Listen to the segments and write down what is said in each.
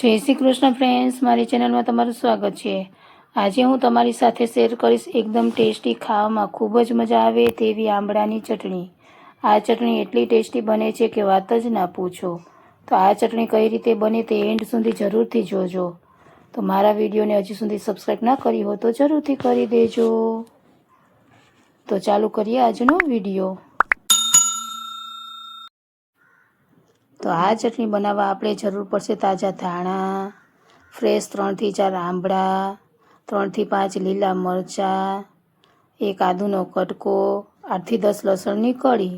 જય શ્રી કૃષ્ણ ફ્રેન્ડ્સ મારી ચેનલમાં તમારું સ્વાગત છે. આજે હું તમારી સાથે શેર કરીશ એકદમ ટેસ્ટી ખાવામાં ખૂબ જ મજા આવે તેવી આંબળાની ચટણી. આ ચટણી એટલી ટેસ્ટી બને છે કે વાત જ ના પૂછો. તો આ ચટણી કઈ રીતે બને તે એન્ડ સુધી જરૂરથી જોજો. તો મારા વિડીયોને હજી સુધી સબસ્ક્રાઈબ ના કરી હોય તો જરૂરથી કરી દેજો. તો ચાલુ કરીએ આજનો વીડિયો. તો આ ચટણી બનાવવા આપણે જરૂર પડશે તાજા ધાણા, ફ્રેશ ત્રણથી ચાર આંબળા, ત્રણથી પાંચ લીલા મરચાં, એક આદુનો કટકો, આઠથી દસ લસણની કળી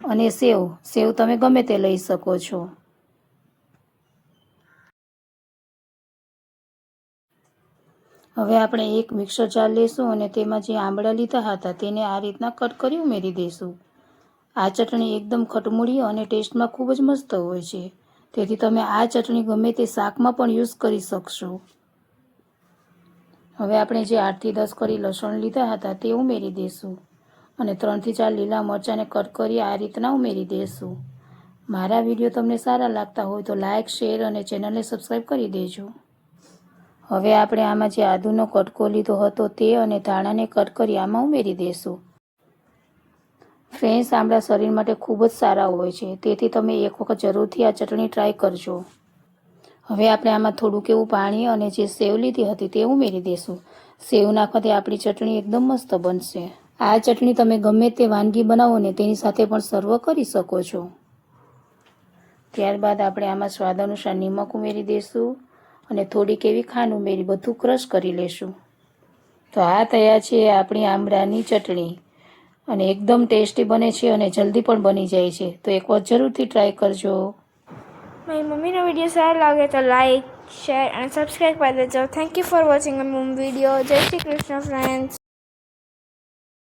અને સેવ. સેવ તમે ગમે તે લઈ શકો છો. હવે આપણે એક મિક્સર જાર લઈશું અને તેમાં જે આંબળા લીધા હતા તેને આ રીતના કટ કરી ઉમેરી દઈશું આ ચટણી એકદમ ખટમૂળી અને ટેસ્ટમાં ખૂબ જ મસ્ત હોય છે. તેથી તમે આ ચટણી ગમે તે શાકમાં પણ યુઝ કરી શકશો. હવે આપણે જે આઠથી દસ કરી લસણ લીધા હતા તે ઉમેરી દઈશું અને ત્રણથી ચાર લીલા મરચાંને કટ કરી આ રીતના ઉમેરી દઈશું મારા વીડિયો તમને સારા લાગતા હોય તો લાઇક શેર અને ચેનલને સબસ્ક્રાઈબ કરી દેજો. હવે આપણે આમાં જે આદુનો કટકો લીધો હતો તે અને ધાણાને કટ કરી આમાં ઉમેરી દઈશું ફ્રેન્ડ્સ આમળા શરીર માટે ખૂબ જ સારા હોય છે. તેથી તમે એક વખત જરૂરથી આ ચટણી ટ્રાય કરજો. હવે આપણે આમાં થોડુંક એવું પાણી અને જે સેવ લીધી હતી તે ઉમેરી દઈશું સેવ નાખવાથી આપણી ચટણી એકદમ મસ્ત બનશે. આ ચટણી તમે ગમે તે વાનગી બનાવો ને તેની સાથે પણ સર્વ કરી શકો છો. ત્યારબાદ આપણે આમાં સ્વાદ અનુસાર નિમક ઉમેરી દઈશું અને થોડીક એવી ખાંડ ઉમેરી બધું ક્રશ કરી લેશું. તો આ તૈયાર છે આપણી આમળાની ચટણી. અને એકદમ ટેસ્ટી બને છે અને જલ્દી પણ બની જાય છે. તો એકવાર જરૂરથી ટ્રાય કરજો. મારી મમ્મીનો વીડિયો સારો લાગે તો લાઈક શેર અને સબસ્ક્રાઈબ કરી દેજો. થેન્ક યુ ફોર વોચિંગ મમ વીડિયો જય શ્રી કૃષ્ણ ફ્રેન્ડ્સ